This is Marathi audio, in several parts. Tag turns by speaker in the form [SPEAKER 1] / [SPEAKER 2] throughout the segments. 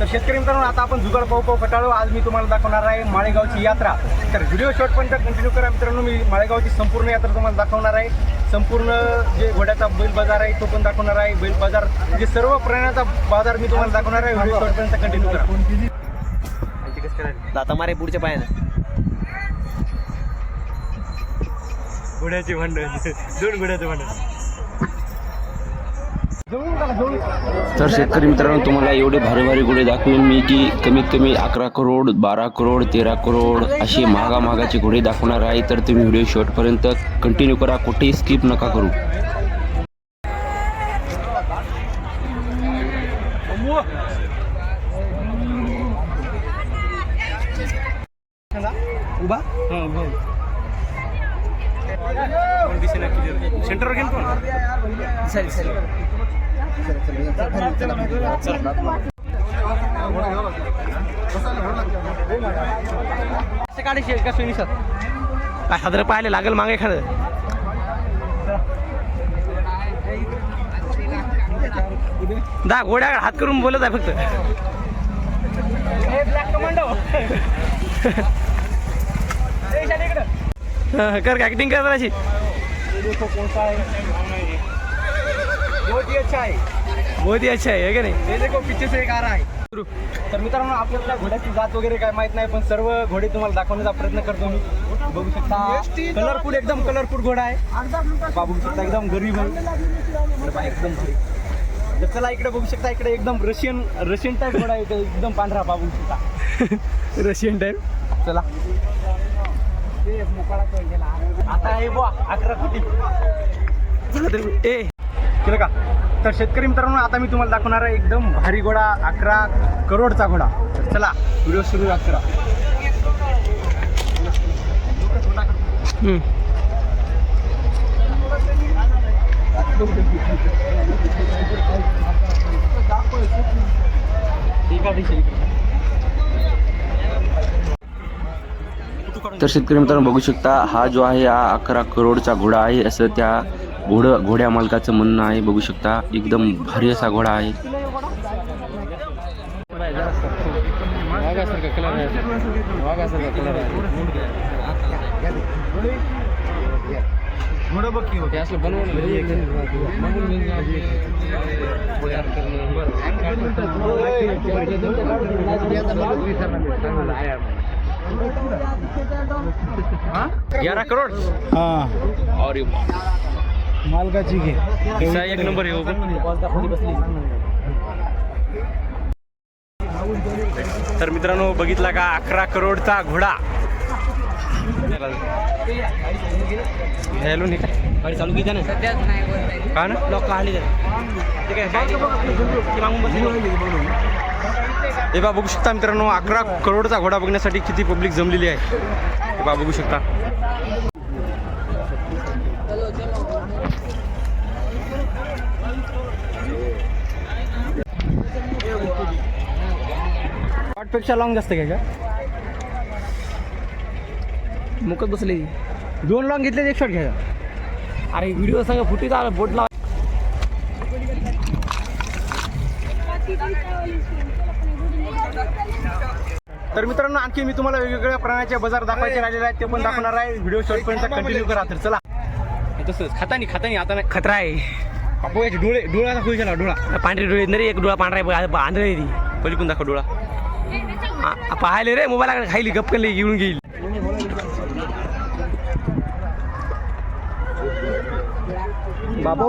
[SPEAKER 1] तर शेतकरी मित्रांनो आता आपण जुगाड पाहू पाहू कटाळू आज मी तुम्हाला दाखवणार आहे माळेगावची यात्रा. तर व्हिडिओ शॉर्टपर्यंत कंटिन्यू करा मित्रांनो. मी माळेगावची संपूर्ण यात्रा तुम्हाला दाखवणार आहे. संपूर्ण जे घोड्याचा बैल बाजार आहे तो पण दाखवणार आहे. बैल बाजार म्हणजे सर्व प्राण्यांचा बाजार मी तुम्हाला दाखवणार आहे. व्हिडिओ शॉर्टपर्यंत कंटिन्यू करा.
[SPEAKER 2] दाता मारे पुढच्या पायानं.
[SPEAKER 1] घोड्याचे भांडण. दोन घोड्याचे भांडण.
[SPEAKER 3] तर शेतकरी मित्रांनो तुम्हाला एवढे भारी भारी घोडे दाखवेन मी की कमीत कमी अकरा करोड बारा करोड तेरा करोड असे महागा महागाचे घोडे दाखवणार आहे. तर तुम्ही व्हिडिओ शेवटपर्यंत कंटिन्यू करा कुठेही स्किप नका करू.
[SPEAKER 1] उभा? सेंटरवर गेलो कोण?
[SPEAKER 2] सरी सरी
[SPEAKER 1] काढायची का सोयी
[SPEAKER 2] काय साधारण पाहायला लागेल मागे एखादं? दा घोड्या हात करून बोलत आहे फक्त.
[SPEAKER 1] कर कमांडो
[SPEAKER 2] हं, कर ऍक्टिंग कर जराशी
[SPEAKER 1] देखो कौन सा है बहुत ही अच्छा है
[SPEAKER 2] बहुत ही अच्छा आहे है का नाही?
[SPEAKER 1] हे देखो पीछे से एक आ रहा है तर मित्रांनो आपल्याला घोड्याची जात वगैरे काय माहीत नाही पण सर्व घोडे तुम्हाला दाखवण्याचा प्रयत्न करतो मी. बघू शकता कलरफुल एकदम कलरफुल घोडा आहे. बघू शकता एकदम गरीब आहे. एकदम. तर चला इकडे बघू शकता इकडे एकदम रशियन रशियन टाईप घोडा आहे एकदम पांढरा बाबू शकता.
[SPEAKER 2] रशियन टाईप
[SPEAKER 1] चला. आता आहे बुवा अकरा कोटी
[SPEAKER 2] ए
[SPEAKER 1] केलं का? तर शेतकरी मित्रांनो आता मी तुम्हाला दाखवणार आहे एकदम भारी घोडा अकरा करोडचा घोडा. तर चला व्हिडिओ सुरू करा.
[SPEAKER 3] तर शेतकरी मित्रांनो बघू शकता हा जो आहे हा अकरा करोडचा घोडा आहे. असं त्या घोड घोड्या मालकाचं म्हणणं आहे बघू शकता. एकदम भारी असा घोडा आहे.
[SPEAKER 2] ग्यारह करोड.
[SPEAKER 1] हा.
[SPEAKER 2] और
[SPEAKER 1] मालकाची घे.
[SPEAKER 2] एक नंबर आहे हो
[SPEAKER 1] तर मित्रांनो बघितला का? अकरा करोडचा घोडा.
[SPEAKER 2] हॅलो नाही काय गाडी चालू की ना? का ना लॉक काढली ठीक आहे
[SPEAKER 1] हे बा बघू शकता मित्रांनो अकरा करोडचा घोडा बघण्यासाठी किती पब्लिक जमलेली आहे. हे बा बघू शकता. पेक्षा लॉंग जास्त घ्यायच्या
[SPEAKER 2] मुकत बसली.
[SPEAKER 1] दोन लॉंग घेतले एक शॉट घ्यायचा
[SPEAKER 2] अरे व्हिडिओ सांगा फुटी आला बोट लावा.
[SPEAKER 1] तर मित्रांनो आणखी मी तुम्हाला वेगवेगळ्या प्राण्याचे बाजार दाखवायचे राहिलेले आहेत ते पण दाखवणार आहे. व्हिडिओ शॉर्टपर्यंत कंटिन्यू करा तर चला. तसंच खातानी खातानी आता नाही.
[SPEAKER 2] खतरा आहे.
[SPEAKER 1] बापू याचे डोळे डोळा दाखवू गेला डोळा.
[SPEAKER 2] पांढरी डोळे नाही एक डोळा पांढरा आहे आंधळी
[SPEAKER 1] दाखव डोळा.
[SPEAKER 2] पाहायला रे मोबाईल खायली गप करली घेऊन घेईल
[SPEAKER 1] बाबू.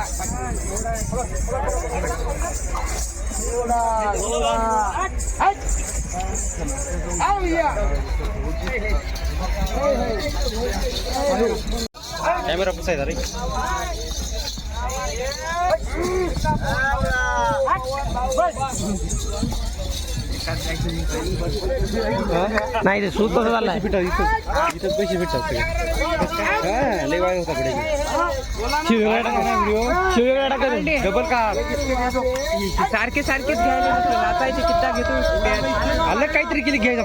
[SPEAKER 1] पाहिजे आंबेट नाही आला नाही हूँ
[SPEAKER 2] ते सूत कसं झालं
[SPEAKER 1] भेटतात इथं. पैसे भेटतात सगळे. हा, लय वाय होता कडे
[SPEAKER 2] शिवगडा टाका व्हिडिओ? शिवगडा टाका
[SPEAKER 1] डबल का?
[SPEAKER 2] सारखे सारखेच घ्यायला नाचायचे किती घेतो?
[SPEAKER 1] अलग काहीतरी केली घ्यायचा